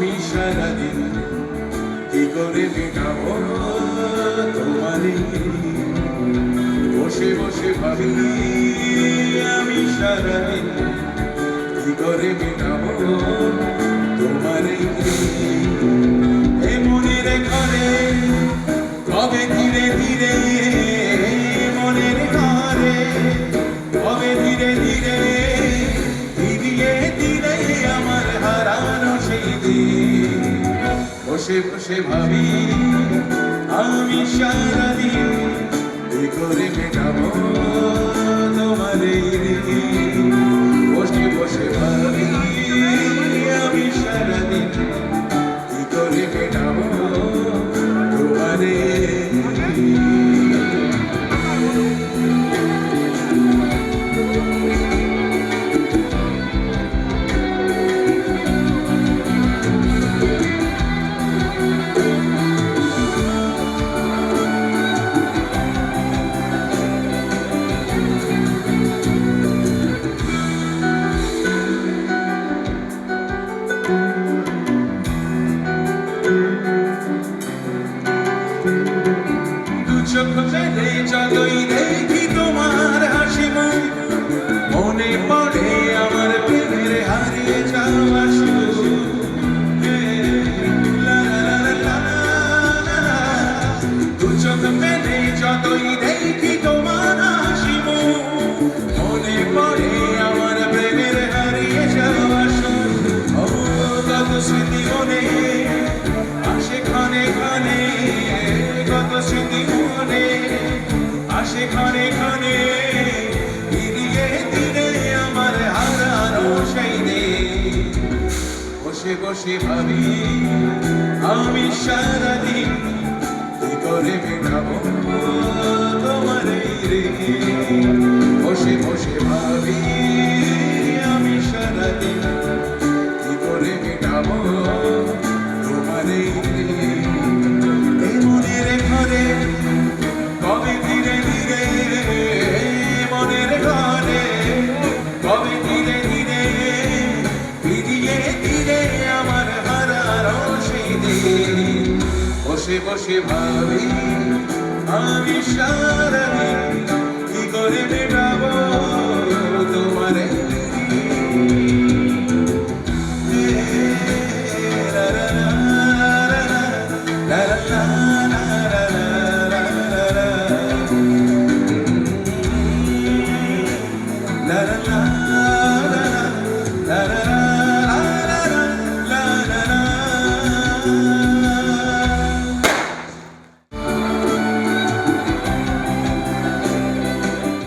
সারাদিন কি করে তোমারে? বসে বসে ভাবি আমি সারাদিন কি করে মেটাবো তোমারে? ধীরে ধীরে বসে বসে ভাবি, আমি সারাদিন করে মেটাবো তোমার এই ঋণ? বসে বসে ভাবি, আমি সারাদিন কি করে মেটাবো তোমার এই দু চোখ মেলে যতই দেখি তোমার হাসি মুখ বসে বসে ভাবি, আমি সারাদিন কি করে মেটাবো তোমার এই ঋণ? বসে বসে ভাবি, আমি সারাদিন কি করে মেটাবো তোমার এই ঘরে, কবে ধীরে ধীরে মনের ঘরে, কবে বসে বসে ভাবি আমি সারাদিন